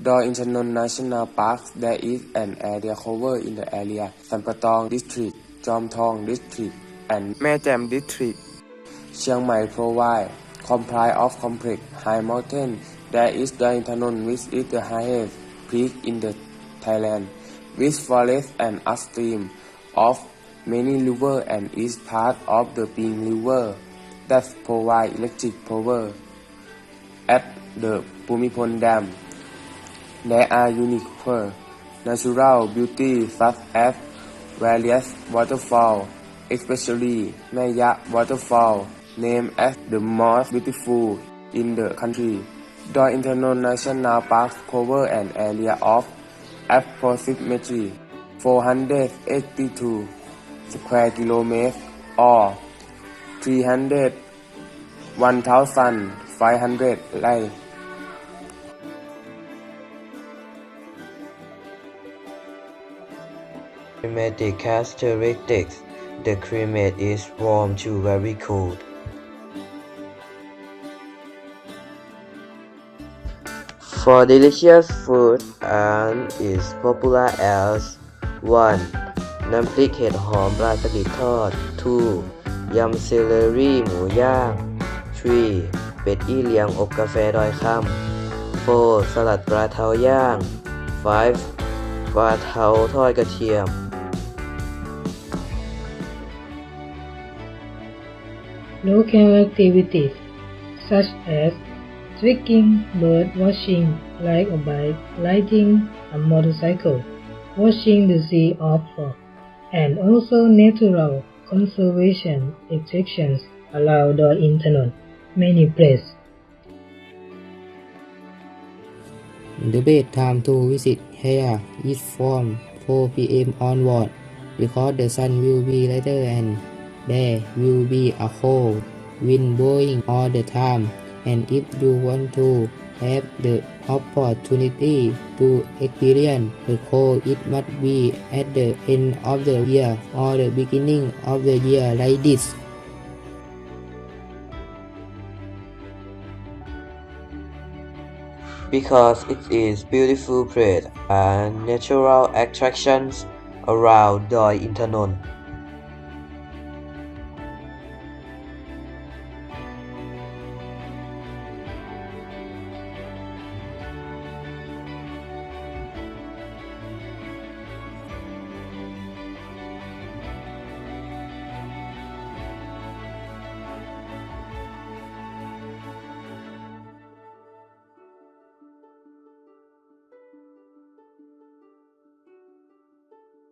Doi Intanon National Park, there is an area covered in the area Sampatong District, Jomtong District, and Mejam District. Chiang Mai provide comply of complex high mountain. There is Doi Intanon which is the highest peak in the Thailand, with forest and upstream of many rivers and is part of the Ping River that provide electric power. At the Bhumipon Dam, there are unique for natural beauty such as various waterfalls, especially Maya waterfall, named as the most beautiful in the country. Doi International Park cover an area of approximately 482 square kilometers or 300 1,500ไ Climatic characteristics The climate is warm to very cold. For delicious food and is popular as 1. น้ำพริกเห็ดหอมปลาสลิดทอด 2. ยำเซเลอรี่หมูย่าง 3. เป็ดอี้เลียงอบกาแฟดอยคำ 4. สลัดปลาเทาย่าง 5. ปลาเทาทอดกระเทียม Local activities such as trekking, bird watching, riding a bike, riding a motorcycle, watching the sea off and also natural conservation attractions allow the internet many places. The best time to visit here is from 4 p.m. onward because the sun will be lighter and there will be a cold wind blowing all the time. And if you want to have the opportunity to experience the cold, it must be at the end of the year or the beginning of the year like this. because it is beautiful place and natural attractions around Doi Intanon.